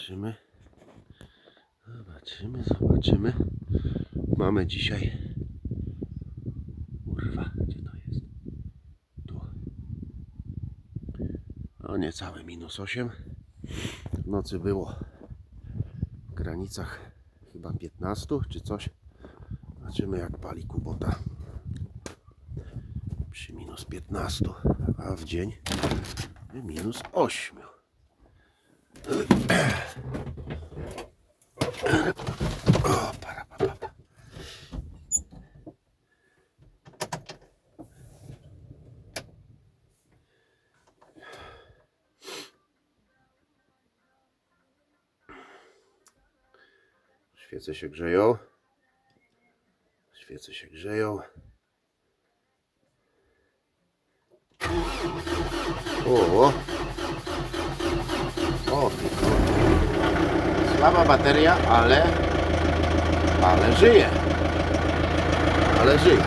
Zobaczymy. Zobaczymy, zobaczymy. Mamy dzisiaj. Kurwa, gdzie to jest? Tu. O niecałe minus 8. W nocy było w granicach chyba 15 czy coś. Zobaczymy jak pali kubota przy minus 15, a w dzień minus 8. Świece się grzeją. Świece się grzeją. O! O! Słaba bateria, ale ale żyje. Ale żyje.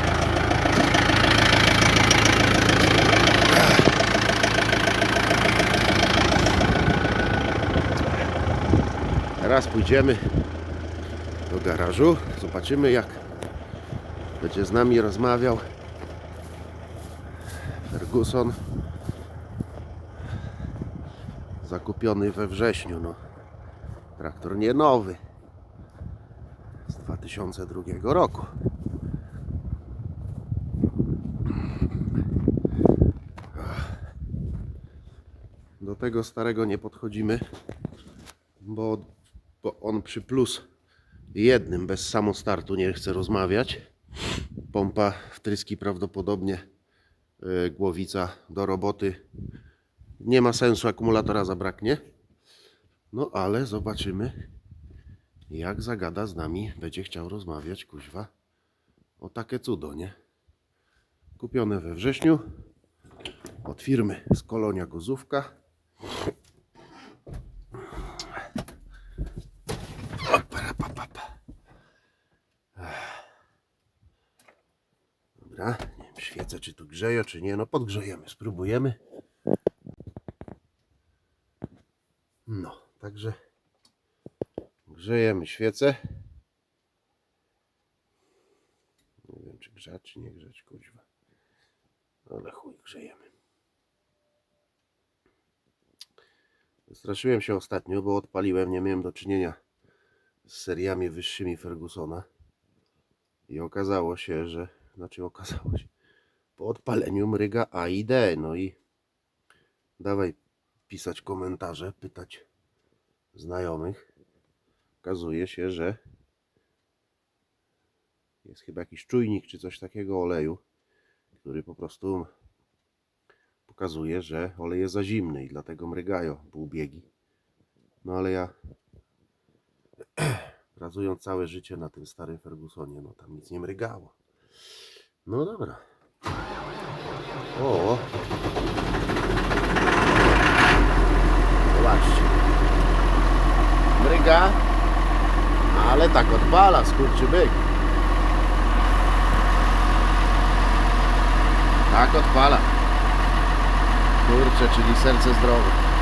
Teraz pójdziemy do garażu. Zobaczymy jak będzie z nami rozmawiał Ferguson zakupiony we wrześniu. No, traktor nie nowy z 2002 roku. Do tego starego nie podchodzimy, bo, bo on przy plus jednym bez samostartu nie chce rozmawiać. Pompa wtryski prawdopodobnie e, głowica do roboty. Nie ma sensu, akumulatora zabraknie. No ale zobaczymy, jak zagada z nami, będzie chciał rozmawiać, kuźwa, o takie cudo, nie? Kupione we wrześniu od firmy z Kolonia Gozówka. Dobra, nie wiem, świecę czy tu grzeje, czy nie, no podgrzejemy, spróbujemy. No, także grzejemy świecę. Nie wiem, czy grzać, czy nie grzać, kuźwa. Ale chuj, grzejemy. Straszyłem się ostatnio, bo odpaliłem, nie miałem do czynienia z seriami wyższymi Fergusona. I okazało się, że, znaczy okazało się, po odpaleniu mryga A i D. No i dawaj pisać komentarze, pytać znajomych. Okazuje się, że jest chyba jakiś czujnik czy coś takiego oleju, który po prostu pokazuje, że olej jest za zimny i dlatego mrygają półbiegi. No ale ja pracując całe życie na tym starym Fergusonie, no tam nic nie mrygało. No dobra. O! Ale tak odpala, skurczy byk. Tak odpala. Kurczę, czyli serce zdrowe.